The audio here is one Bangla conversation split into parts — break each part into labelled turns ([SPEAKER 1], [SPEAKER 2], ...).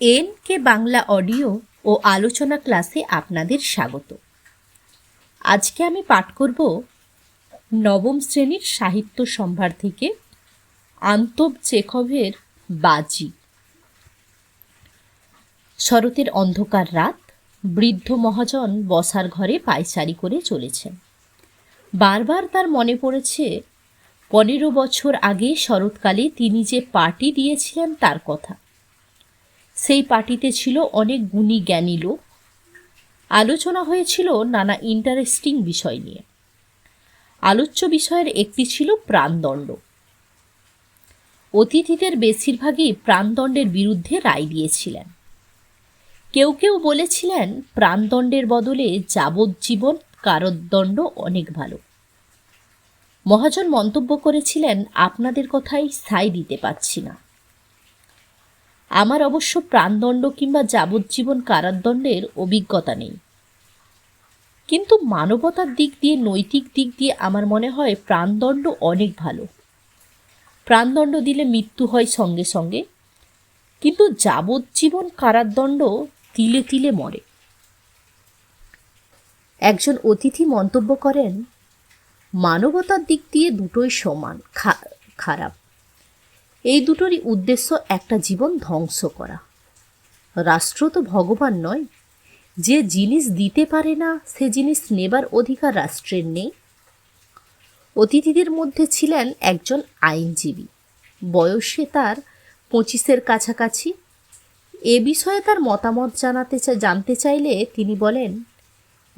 [SPEAKER 1] এন কে বাংলা অডিও ও আলোচনা ক্লাসে আপনাদের স্বাগত। আজকে আমি পাঠ করব নবম শ্রেণির সাহিত্য সম্ভার থেকে আন্তব চেখভের বাজি। শরতের অন্ধকার রাত, বৃদ্ধ মহাজন বসার ঘরে পায়চারি করে চলেছেন। বারবার তার মনে পড়েছে, পনেরো বছর আগে শরৎকালে তিনি যে পার্টি দিয়েছিলেন তার কথা। সেই পার্টিতে ছিল অনেক গুণী জ্ঞানী লোক। আলোচনা হয়েছিল নানা ইন্টারেস্টিং বিষয় নিয়ে। আলোচ্য বিষয়ের একটি ছিল প্রাণদণ্ড। অতিথিদের বেশিরভাগই প্রাণদণ্ডের বিরুদ্ধে রায় দিয়েছিলেন। কেউ কেউ বলেছিলেন, প্রাণদণ্ডের বদলে যাবজ্জীবন কারদণ্ড অনেক ভালো। মহাজন মন্তব্য করেছিলেন, আপনাদের কথাই সাই দিতে পারছি না। আমার অবশ্য প্রাণদণ্ড কিংবা যাবজ্জীবন কারাদণ্ডের অভিজ্ঞতা নেই। কিন্তু মানবতার দিক দিয়ে, নৈতিক দিক দিয়ে আমার মনে হয় প্রাণদণ্ড অনেক ভালো। প্রাণদণ্ড দিলে মৃত্যু হয় সঙ্গে সঙ্গে, কিন্তু যাবজ্জীবন কারাদণ্ড তিলে তিলে মরে। একজন অতিথি মন্তব্য করেন, মানবতার দিক দিয়ে দুটোই সমান খারাপ। এই দুটোরই উদ্দেশ্য একটা জীবন ধ্বংস করা। রাষ্ট্র তো ভগবান নয়। যে জিনিস দিতে পারে না, সে জিনিস নেবার অধিকার রাষ্ট্রের নেই। অতিথিদের মধ্যে ছিলেন একজন আইনজীবী। বয়সে তার পঁচিশের কাছাকাছি। এ বিষয়ে তার মতামত জানাতে জানতে চাইলে তিনি বলেন,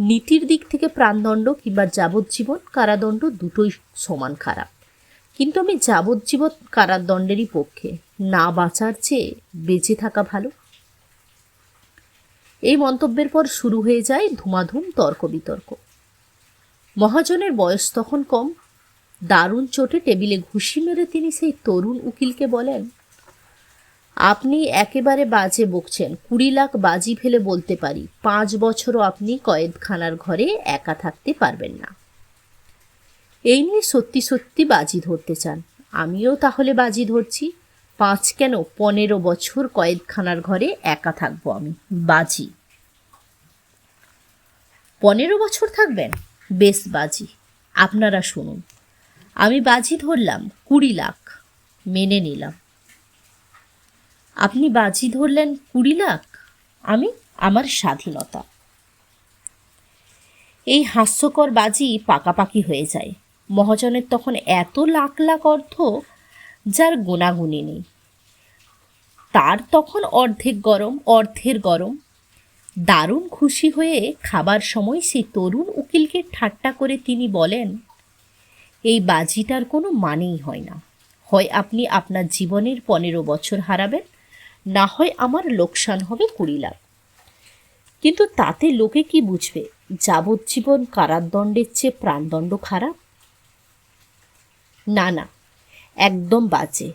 [SPEAKER 1] নীতির দিক থেকে প্রাণদণ্ড কিংবা যাবজ্জীবন কারাদণ্ড দুটোই সমান খারাপ। কিন্তু আমি যাবজ্জীবন কারাদণ্ডেরই পক্ষে। না বাঁচার চেয়ে বেঁচে থাকা ভালো। এই মন্তব্যের পর শুরু হয়ে যায় ধুমাধুম তর্ক বিতর্ক মহাজনের বয়স তখন কম। দারুণ চোটে টেবিলে ঘুষি মেরে তিনি সেই তরুণ উকিলকে বলেন, আপনি একেবারে বাজে বকছেন। কুড়ি লাখ বাজি ফেলে বলতে পারি। পাঁচ বছরও আপনি কয়েদখানার ঘরে একা থাকতে পারবেন না। এই নিয়ে সত্যি সত্যি বাজি ধরতে চান। আমিও তাহলে বাজি ধরছি। পাঁচ কেন পনেরো বছর কয়েদখানার ঘরে একা থাকব আমি। বাজি। পনেরো বছর থাকবেন? বেশ বাজি। আপনারা শুনুন। আমি বাজি ধরলাম কুড়ি লাখ। মেনে নিলাম। আপনি বাজি ধরলেন কুড়ি লাখ? আমি আমার স্বাধীনতা। এই হাস্যকর বাজি পাকাপাকি হয়ে যায়। মহাজনের তখন এত লাখ লাখ অর্থ যার গুণাগুণি নেই। তার তখন অর্ধেক গরম, অর্ধের গরম। দারুণ খুশি হয়ে খাবার সময় সেই তরুণ উকিলকে ঠাট্টা করে তিনি বলেন, এই বাজিটার কোনো মানেই হয় না। হয় আপনি আপনার জীবনের পনেরো বছর হারাবেন, না হয় আমার লোকসান হবে কুড়ি লাখ। কিন্তু তাতে লোকে কি বুঝবে? যাবজ্জীবন কারাদণ্ডের চেয়ে প্রাণদণ্ড খারাপ। না না, একদম বাজে।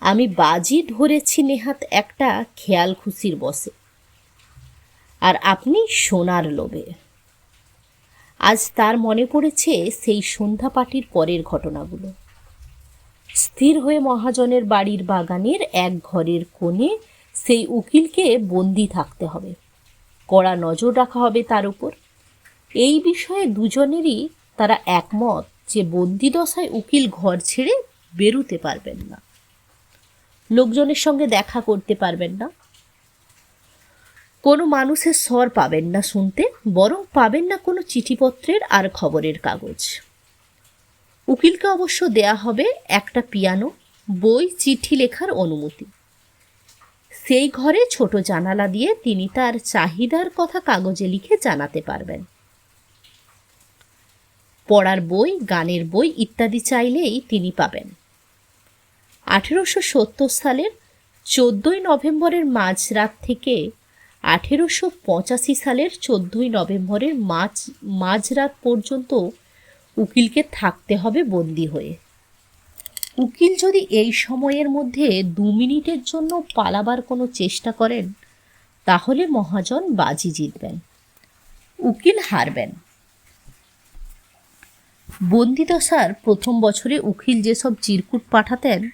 [SPEAKER 1] আমি বাজি ধরেছি নেহাত একটা খেয়াল খুশির বসে। আর আপনি সোনার লোভে। আজ তার মনে পড়েছে সেই সন্ধ্যা পাটির পরের ঘটনাগুলো। স্থির হয়ে মহাজনের বাড়ির বাগানের এক ঘরের কোণে সেই উকিলকে বন্দি থাকতে হবে। কড়া নজর রাখা হবে তার উপর। এই বিষয়ে দুজনেরই তারা একমত। যে বন্দি দশায় উকিল ঘর ছেড়ে বেরুতে পারবেন না। লোকজনের সঙ্গে দেখা করতে পারবেন না। কোনো মানুষের স্বর পাবেন না শুনতে, বরং পাবেন না কোনো চিঠিপত্রের আর খবরের কাগজ। উকিলকে অবশ্য দেয়া হবে একটা পিয়ানো, বই, চিঠি লেখার অনুমতি। সেই ঘরে ছোট জানালা দিয়ে তিনি তার চাহিদার কথা কাগজে লিখে জানাতে পারবেন। পড়ার বই, গানের বই ইত্যাদি চাইলেই তিনি পাবেন। আঠেরোশো সত্তর সালের চোদ্দোই নভেম্বরের মাঝরাত থেকে আঠেরোশো পঁচাশি সালের চোদ্দোই নভেম্বরের মাঝ, মাঝরাত পর্যন্ত উকিলকে থাকতে হবে বন্দি হয়ে। উকিল যদি এই সময়ের মধ্যে দু মিনিটের জন্য পালাবার কোনো চেষ্টা করেন, তাহলে মহাজন বাজি জিতবেন। উকিল হারবেন। বন্দিদশার প্রথম বছরে উকিল যেসব চিরকুট পাঠাতেন,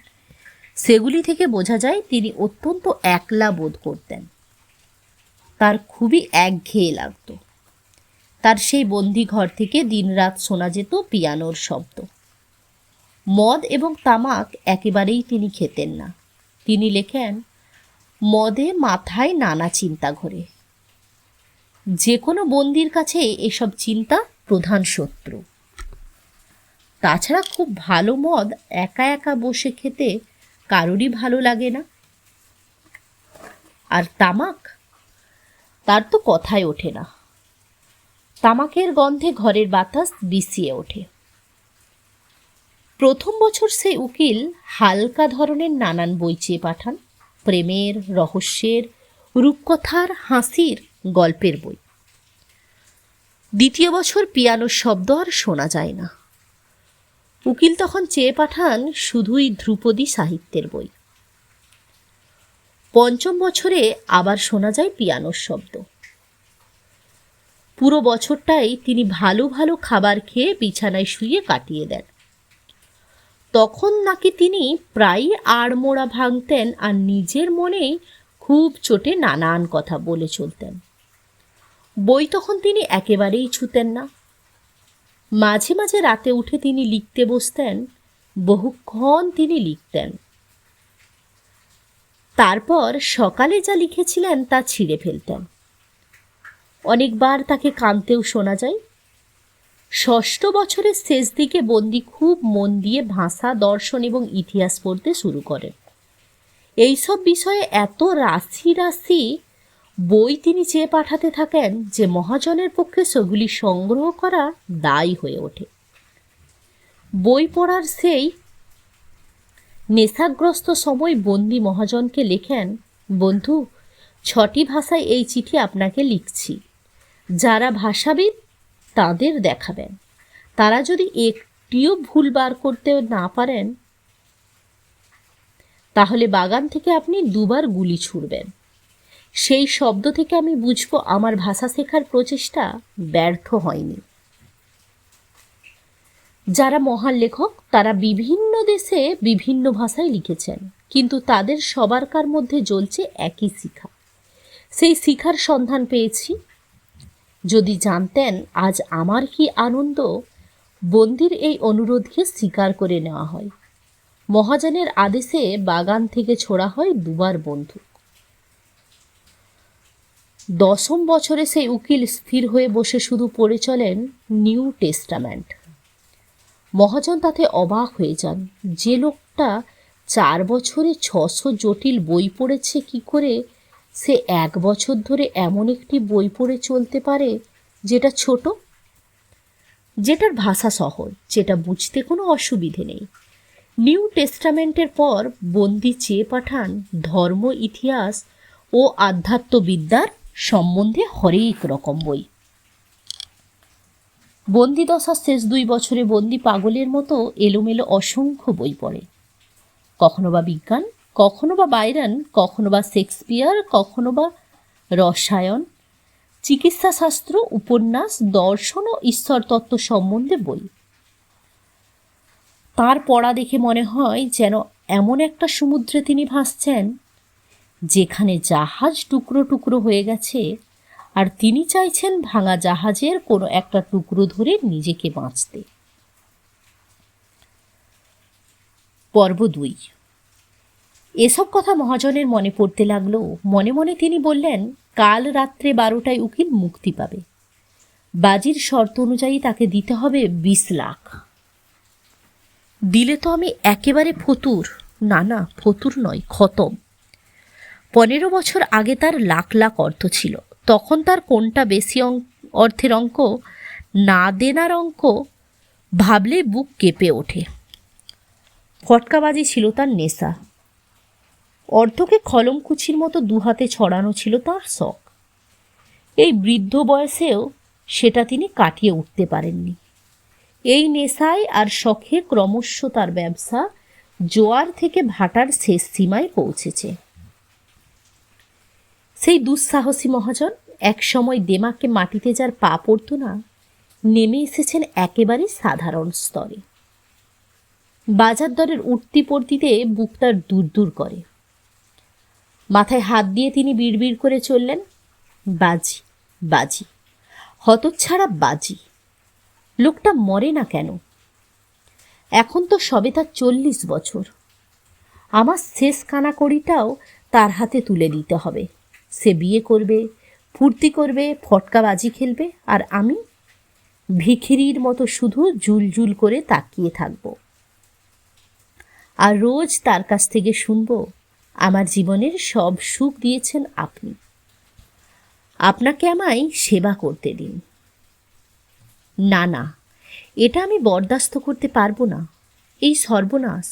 [SPEAKER 1] সেগুলি থেকে বোঝা যায় তিনি অত্যন্ত একলা বোধ করতেন। তার খুবই একঘেয়ে লাগত। তার সেই বন্দি ঘর থেকে দিনরাত শোনা যেত পিয়ানোর শব্দ। মদ এবং তামাক একেবারেই তিনি খেতেন না। তিনি লেখেন, মদে মাথায় নানা চিন্তা ঘোরে। যে কোনো বন্দির কাছে এসব চিন্তা প্রধান শত্রু। তাছাড়া খুব ভালো মদ একা একা বসে খেতে কারোরই ভালো লাগে না। আর তামাক? তার তো কথাই ওঠে না। তামাকের গন্ধে ঘরের বাতাস বিছিয়ে ওঠে। প্রথম বছর সেই উকিল হালকা ধরনের নানান বই চেয়ে পাঠান, প্রেমের, রহস্যের, রূপকথার, হাসির গল্পের বই। দ্বিতীয় বছর পিয়ানোর শব্দ আর শোনা যায় না। উকিল তখন চেয়ে পাঠান শুধুই ধ্রুপদী সাহিত্যের বই। পঞ্চম বছরে আবার শোনা যায় পিয়ানোর শব্দ। পুরো বছরটাই তিনি ভালো ভালো খাবার খেয়ে বিছানায় শুয়ে কাটিয়ে দেন। তখন নাকি তিনি প্রায়ই আড়মোড়া ভাঙতেন আর নিজের মনেই খুব চোটে নানান কথা বলে চলতেন। বই তখন তিনি একেবারেই ছুতেন না। মাঝে মাঝে রাতে উঠে তিনি লিখতে বসতেন, বহুক্ষণ তিনি লিখতেন। তারপর সকালে যা লিখেছিলেন তা ছিঁড়ে ফেলতেন। অনেকবার তাকে কাঁদতেও শোনা যায়। ষষ্ঠ বছরের শেষ দিকে বন্দি খুব মন দিয়ে ভাষা, দর্শন এবং ইতিহাস পড়তে শুরু করেন এইসব বিষয়ে এত রাশি রাশি বই তিনি চেয়ে পাঠাতে থাকেন, যে মহাজনের পক্ষে সেগুলি সংগ্রহ করা দায়ী হয়ে ওঠে। বই পড়ার সেই নেশাগ্রস্ত সময় বন্দি মহাজনকে লেখেন, বন্ধু, ছটি ভাষায় এই চিঠি আপনাকে লিখছি। যারা ভাষাবিদ, তাদের দেখাবেন। তারা যদি একটিও ভুল বার করতে না পারেন, তাহলে বাগান থেকে আপনি দুবার গুলি ছুড়বেন। সেই শব্দ থেকে আমি বুঝব আমার ভাষা শেখার প্রচেষ্টা ব্যর্থ হয়নি। যারা মহান লেখক, তারা বিভিন্ন দেশে বিভিন্ন ভাষায় লিখেছেন, কিন্তু তাদের সবারকার মধ্যে জ্বলছে একই শিখা। সেই শিখার সন্ধান পেয়েছি। যদি জানতেন আজ আমার কি আনন্দ, বন্দির এই অনুরোধকে স্বীকার করে নেওয়া হয়। মহাজনের আদেশে বাগান থেকে ছোড়া হয় দুবার বন্দুক দশম বছরে সেই উকিল স্থির হয়ে বসে শুধু পড়ে চলেন নিউ টেস্টামেন্ট। মহাজন তাতে অবাক হয়ে যান। যে লোকটা চার বছরে ছশো জটিল বই পড়েছে কি করে? সে এক বছর ধরে এমন একটি বই পড়ে চলতে পারে যেটা ছোট? যেটার ভাষা সহজ, যেটা বুঝতে কোনো অসুবিধে নেই। নিউ টেস্টামেন্টের পর বন্দি চেয়ে পাঠান ধর্ম, ইতিহাস ও আধ্যাত্মবিদ্যার সম্বন্ধে হরেক রকম বই। বন্দি দশার শেষ দুই বছরে বন্দি পাগলের মতো এলোমেলো অসংখ্য বই পড়ে। কখনো বা বিজ্ঞান, কখনো বা বাইরান, কখনো বা শেক্সপিয়ার, কখনো বা রসায়ন, চিকিৎসাশাস্ত্র, উপন্যাস, দর্শন ও ঈশ্বরতত্ত্ব সম্বন্ধে বই। তার পড়া দেখে মনে হয় যেন এমন একটা সমুদ্রে তিনি ভাসছেন যেখানে জাহাজ টুকরো টুকরো হয়ে গেছে, আর তিনি চাইছেন ভাঙা জাহাজের কোনো একটা টুকরো ধরে নিজেকে বাঁচতে। পর্ব দুই। এসব কথা মহাজনের মনে পড়তে লাগল। মনে মনে তিনি বললেন, কাল রাত্রে বারোটায় উকিল মুক্তি পাবে। বাজির শর্ত অনুযায়ী তাকে দিতে হবে বিশ লাখ। দিলে তো আমি একেবারে ফতুর। না না, ফতুর নয়, খতম। পনেরো বছর আগে তার লাখ লাখ অর্থ ছিল। তখন তার কোনটা বেশি অর্থের অঙ্ক? না দেনার অঙ্ক? ভাবলে বুক কেঁপে ওঠে। ফটকাবাজি ছিল তার নেশা। অর্থকে খলমকুচির মতো দুহাতে ছড়ানো ছিল তার শখ। এই বৃদ্ধ বয়সেও সেটা তিনি কাটিয়ে উঠতে পারেননি। এই নেশায় আর শখে ক্রমশ তার ব্যবসা জোয়ার থেকে ভাটার শেষ সীমায় পৌঁছেছে। সেই দুঃসাহসী মহাজন এক সময় দেমাকে মাটিতে যার পা পড়ত না, নেমে এসেছেন একেবারে সাধারণ স্তরে। বাজার দরের উঠতি পড়তিতে বুক তার দূর দূর করে। মাথায় হাত দিয়ে তিনি বিড়বিড় করে চললেন, বাজি বাজি, হতচ্ছাড়া বাজি, লোকটা মরে না কেন? এখন তো সবে তার চল্লিশ বছর। আমার শেষ কানাকড়িটাও তার হাতে তুলে দিতে হবে। সে বিয়ে করবে, ফুর্তি করবে, ফটকাবাজি খেলবে, আর আমি ভিখিরির মতো শুধু জুলজুল করে তাকিয়ে থাকব। আর রোজ তার কাছ থেকে শুনব, আমার জীবনের সব সুখ দিয়েছেন আপনি। আপনাকে আমায় সেবা করতে দিন। না না, এটা আমি বরদাস্ত করতে পারব না। এই সর্বনাশ,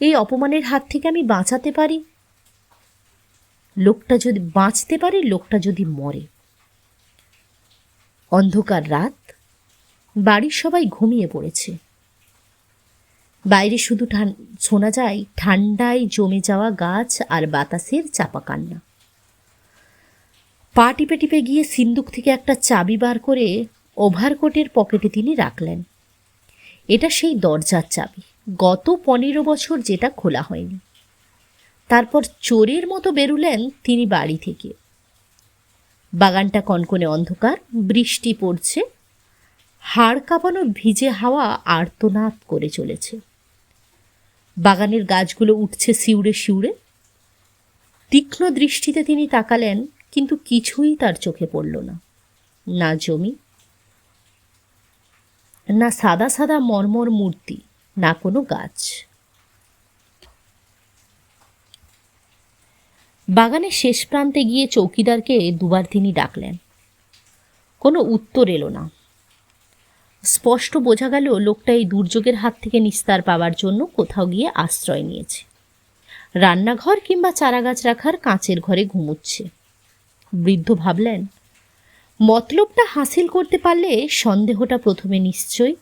[SPEAKER 1] এই অপমানের হাত থেকে আমি বাঁচাতে পারি? লোকটা যদি বাঁচতে পারে, লোকটা যদি মরে। অন্ধকার রাত, বাড়ির সবাই ঘুমিয়ে পড়েছে। বাইরে শুধু শোনা যায় ঠান্ডায় জমে যাওয়া গাছ আর বাতাসের চাপা কান্না। পা টিপে টিপে গিয়ে সিন্দুক থেকে একটা চাবি বার করে ওভারকোটের পকেটে তিনি রাখলেন। এটা সেই দরজার চাবি। গত পনেরো বছর যেটা খোলা হয়নি। তারপর চোরের মতো বেরুলেন তিনি বাড়ি থেকে। বাগানটা কনকনে অন্ধকার, বৃষ্টি পড়ছে, হাড় কাঁপানো ভিজে হাওয়া আর্তনাদ করে চলেছে। বাগানের গাছগুলো উঠছে শিউড়ে শিউড়ে তীক্ষ্ণ দৃষ্টিতে তিনি তাকালেন, কিন্তু কিছুই তার চোখে পড়ল না না জমি, না সাদা সাদা মর্মর মূর্তি, না কোনো গাছ। বাগানের শেষ প্রান্তে গিয়ে চৌকিদারকে দুবার তিনি ডাকলেন। কোনো উত্তর এলো না। স্পষ্ট বোঝা গেল লোকটা এই দুর্যোগের হাত থেকে নিস্তার পাওয়ার জন্য কোথাও গিয়ে আশ্রয় নিয়েছে। রান্নাঘর কিংবা চারাগাছ রাখার কাঁচের ঘরে ঘুমুচ্ছে। বৃদ্ধ ভাবলেন, মতলবটা হাসিল করতে পারলে সন্দেহটা প্রথমে নিশ্চয়ই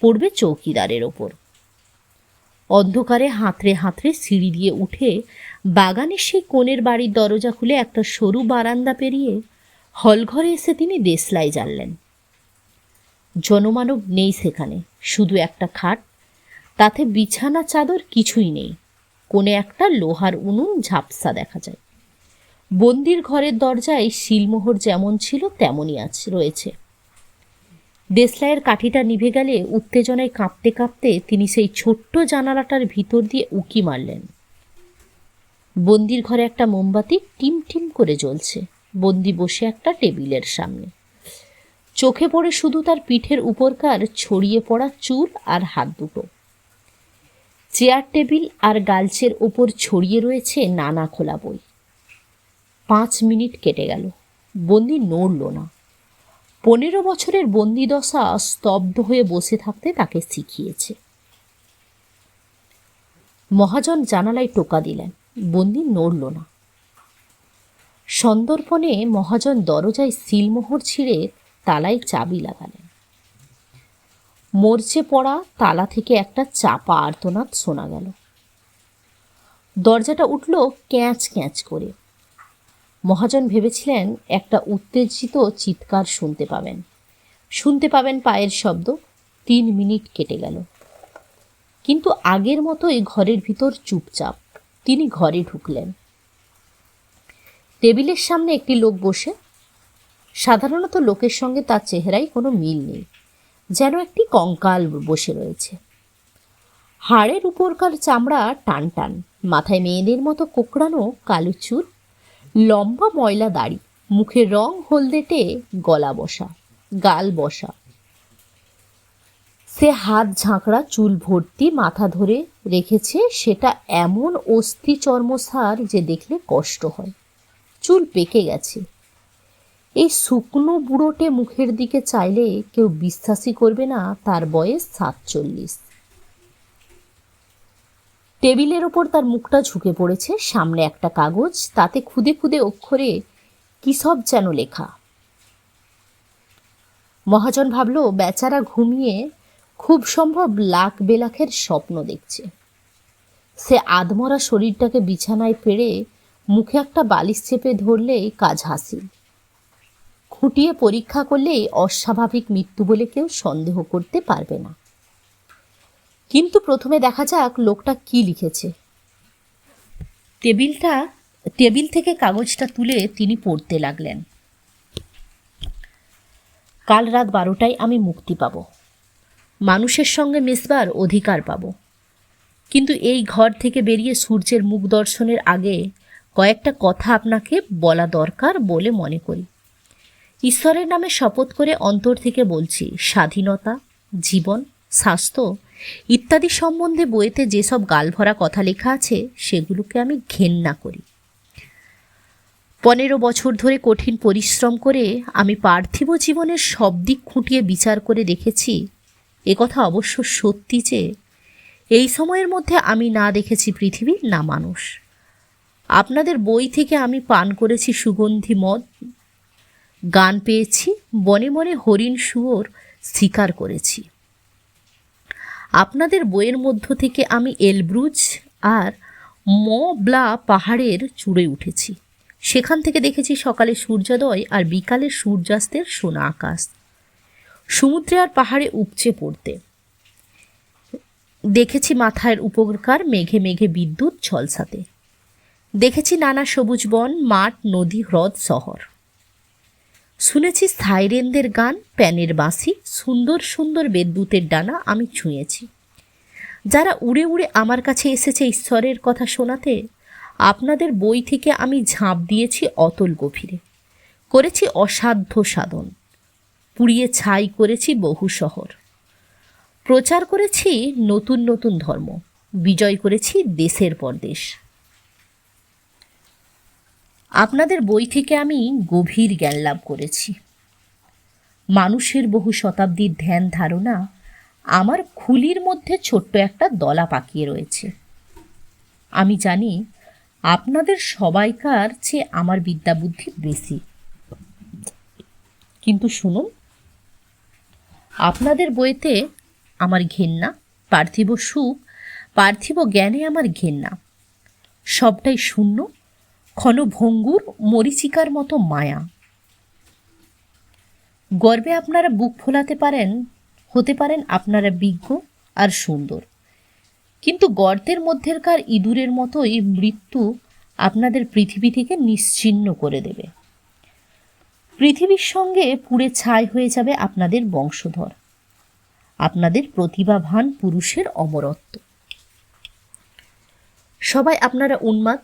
[SPEAKER 1] পড়বে চৌকিদারের ওপর। অন্ধকারে হাতড়ে হাতড়ে সিঁড়ি দিয়ে উঠে বাগানের সেই কোণের বাড়ির দরজা খুলে একটা সরু বারান্দা পেরিয়ে হলঘরে এসে তিনি দেশলাই জানলেন। জনমানব নেই সেখানে, শুধু একটা খাট। তাতে বিছানা, চাদর কিছুই নেই। কোণে একটা লোহার উনুন, ঝাপসা দেখা যায়। বন্দির ঘরের দরজায় শিলমোহর যেমন ছিল, তেমনই আছে, রয়েছে। দেশলাইয়ের কাঠিটা নিভে গেলে উত্তেজনায় কাঁপতে কাঁপতে তিনি সেই ছোট্ট জানালাটার ভিতর দিয়ে উকি মারলেন। বন্দির ঘরে একটা মোমবাতি টিম টিম করে জ্বলছে। বন্দি বসে একটা টেবিলের সামনে। চোখে পড়ে শুধু তার পিঠের উপরকার ছড়িয়ে পড়া চুল আর হাত দুটো। চেয়ার টেবিল আর গালচের ওপর ছড়িয়ে রয়েছে নানা খোলা বই। পাঁচ মিনিট কেটে গেল। বন্দি নড়ল না। পনেরো বছরের বন্দিদশা স্তব্ধ হয়ে বসে থাকতে তাকে শিখিয়েছে। মহাজন জানালায় টোকা দিলেন, বন্দি নড়ল না। সন্দর্পণে মহাজন দরজায় সিলমোহর ছিঁড়ে তালায় চাবি লাগালেন। মরচে পড়া তালা থেকে একটা চাপা আর্তনাদ শোনা গেল। দরজাটা উঠল ক্যাঁচ ক্যাঁচ করে। মহাজন ভেবেছিলেন একটা উত্তেজিত চিৎকার শুনতে পাবেন। শুনতে পাবেন পায়ের শব্দ, তিন মিনিট কেটে গেল। কিন্তু আগের মতোই ঘরের ভিতর চুপচাপ তিনি ঘরে ঢুকলেন। টেবিলের সামনে একটি লোক বসে। সাধারণত লোকের সঙ্গে তার চেহারায় কোনো মিল নেই, যেন একটি কঙ্কাল বসে রয়েছে। হাড়ের উপরকার চামড়া টান টান মাথায় মেয়েদের মতো কোকড়ানো কালো চুল লম্বা ময়লা দাড়ি মুখের রং হলদেটে গলা বসা, গাল বসা। সে হাত ঝাঁকড়া চুল ভর্তি মাথা ধরে রেখেছে, সেটা এমন অস্থি চর্মসার যে দেখলে কষ্ট হয়। চুল পেকে গেছে। এই শুকনো বুড়োটে মুখের দিকে চাইলে কেউ বিশ্বাসই করবে না, তার বয়স সাতচল্লিশ। টেবিলের ওপর তার মুখটা ঝুঁকে পড়েছে, সামনে একটা কাগজ, তাতে খুদে খুদে অক্ষরে কী সব যেন লেখা। মহাজন ভাবল, বেচারা ঘুমিয়ে খুব সম্ভব লাখ বেলাখের স্বপ্ন দেখছে। সে আধমরা শরীরটাকে বিছানায় পেড়ে মুখে একটা বালিশ চেপে ধরলেই কাজ হাসিল। খুঁটিয়ে পরীক্ষা করলেই অস্বাভাবিক মৃত্যু বলে কেউ সন্দেহ করতে পারবে না। কিন্তু প্রথমে দেখা যাক লোকটা কি লিখেছে। টেবিলটা, টেবিল থেকে কাগজটা তুলে তিনি পড়তে লাগলেন। কাল রাত বারোটায় আমি মুক্তি পাব। মানুষের সঙ্গে মেশবার অধিকার পাব। কিন্তু এই ঘর থেকে বেরিয়ে সূর্যের মুখ দর্শনের আগে কয়েকটা কথা আপনাকে বলা দরকার বলে মনে করি। ঈশ্বরের নামে শপথ করে অন্তর থেকে বলছি, স্বাধীনতা, জীবন, স্বাস্থ্য ইত্যাদি সম্বন্ধে বইতে যেসব গালভরা কথা লেখা আছে, সেগুলোকে আমি ঘেন্না করি। পনেরো বছর ধরে কঠিন পরিশ্রম করে আমি পার্থিব জীবনের সব দিক খুঁটিয়ে বিচার করে দেখেছি কথা অবশ্য সত্যি যে, এই সময়ের মধ্যে আমি না দেখেছি পৃথিবী না মানুষ। আপনাদের বই থেকে আমি পান করেছি সুগন্ধি মদ, গান পেয়েছি, বনে বনে হরিণ শুয়োর শিকার করেছি। আপনাদের বইয়ের মধ্য থেকে আমি এলব্রুজ আর মবলা পাহাড়ের চূড়ে উঠেছি। সেখান থেকে দেখেছি সকালে সূর্যোদয় আর বিকালে সূর্যাস্তের সোনা আকাশ। সমুদ্রে আর পাহাড়ে উপচে পড়তে। দেখেছি মাথায় উপকার মেঘে মেঘে বিদ্যুৎ ঝলসাতে দেখেছি নানা সবুজ বন, মাঠ, নদী, হ্রদ, শহর। শুনেছি সাইরেনদের গান, প্যানের বাঁশি, সুন্দর সুন্দর বিদ্যুতের ডানা আমি ছুঁয়েছি। যারা উড়ে উড়ে আমার কাছে এসেছে ঈশ্বরের কথা শোনাতে, আপনাদের বই থেকে আমি ঝাঁপ দিয়েছি অতল গভীরে। করেছি অসাধ্য সাধন, পুড়িয়ে ছাই করেছি বহু শহর। প্রচার করেছি নতুন নতুন ধর্ম, বিজয় করেছি দেশের পর দেশ আপনাদের বই থেকে আমি গভীর জ্ঞান লাভ করেছি। মানুষের বহু শতাব্দীর ধ্যান ধারণা আমার খুলির মধ্যে ছোট্ট একটা দলা পাকিয়ে রয়েছে। আমি জানি আপনাদের সবাইকার চেয়ে আমার বিদ্যা বুদ্ধি বেশি। কিন্তু শুনুন, আপনাদের বইতে আমার ঘেন্না, পার্থিব সুখ, পার্থিব জ্ঞানে আমার ঘেন্না, সবটাই শূন্য ক্ষণভঙ্গুর মরিচিকার মতো মায়া। গর্বে আপনারা বুক ফোলাতে পারেন, হতে পারেন আপনারা বিজ্ঞ আর সুন্দর। কিন্তু গর্তের মধ্যেকার ইঁদুরের মতোই মৃত্যু আপনাদের পৃথিবী থেকে নিশ্চিহ্ন করে দেবে। পৃথিবীর সঙ্গে পুড়ে ছাই হয়ে যাবে আপনাদের বংশধর। আপনাদের প্রতিভাবান পুরুষের অমরত্ব। সবাই আপনারা উন্মাদ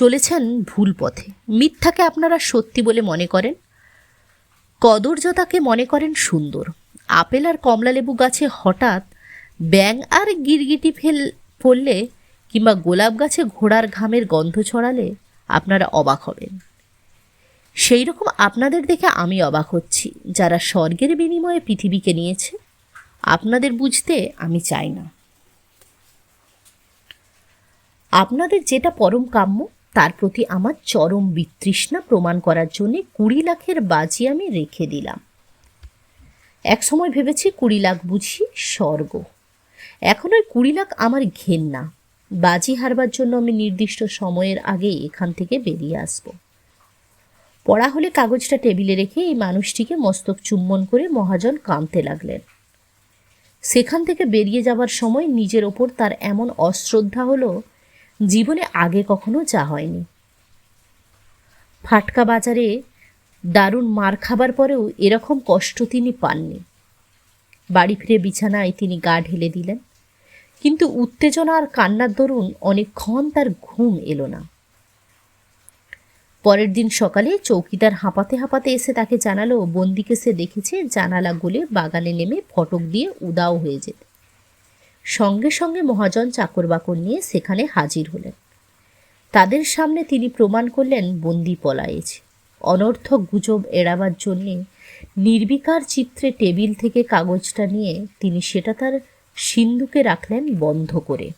[SPEAKER 1] চলেছেন ভুল পথে। মিথ্যাকে আপনারা সত্যি বলে মনে করেন? কদর্যতাকে মনে করেন সুন্দর। আপেল আর কমলালেবু গাছে হঠাৎ ব্যাং আর গিরগিটি ফেল, পড়লে কিংবা গোলাপ গাছে ঘোড়ার ঘামের গন্ধ ছড়ালে আপনারা অবাক হবেন। সেই রকম আপনাদের দেখে আমি অবাক হচ্ছি, যারা স্বর্গের বিনিময়ে পৃথিবীকে নিয়েছে। আপনাদের বুঝতে আমি চাই না। আপনাদের যেটা পরম কাম্য তার প্রতি আমার চরম বিতৃষ্ণা প্রমাণ করার জন্য কুড়ি লাখের বাজি আমি রেখে দিলাম। এক সময় ভেবেছি কুড়ি লাখ বুঝি স্বর্গ। এখন ওই কুড়ি লাখ আমার ঘেন্না। বাজি হারবার জন্য আমি নির্দিষ্ট সময়ের আগে এখান থেকে বেরিয়ে আসব। পড়া হলে কাগজটা টেবিলে রেখে এই মানুষটিকে মস্তক চুম্বন করে মহাজন কাঁদতে লাগলেন। সেখান থেকে বেরিয়ে যাবার সময় নিজের ওপর তার এমন অশ্রদ্ধা হলো জীবনে আগে কখনো যা হয়নি। ফাটকা বাজারে দারুণ মার খাবার পরেও এরকম কষ্ট তিনি পাননি। বাড়ি ফিরে বিছানায় তিনি গা ঢেলে দিলেন। কিন্তু উত্তেজনা আর কান্নার দরুন অনেকক্ষণ তার ঘুম এলো না। পরের দিন সকালে চৌকিদার হাঁপাতে হাঁপাতে এসে তাকে জানালো, বন্দিকে সে দেখেছে জানালা গলে বাগানে নেমে ফটক দিয়ে উদাও হয়ে যেতে। সঙ্গে সঙ্গে মহাজন চাকরবাকর নিয়ে সেখানে হাজির হলেন। তাদের সামনে তিনি প্রমাণ করলেন বন্দি পলায়েছে অনর্থক গুজব এড়াবার জন্যে নির্বিকার চিত্রে টেবিল থেকে কাগজটা নিয়ে তিনি সেটা তার সিন্ধুকে রাখলেন বন্ধ করে।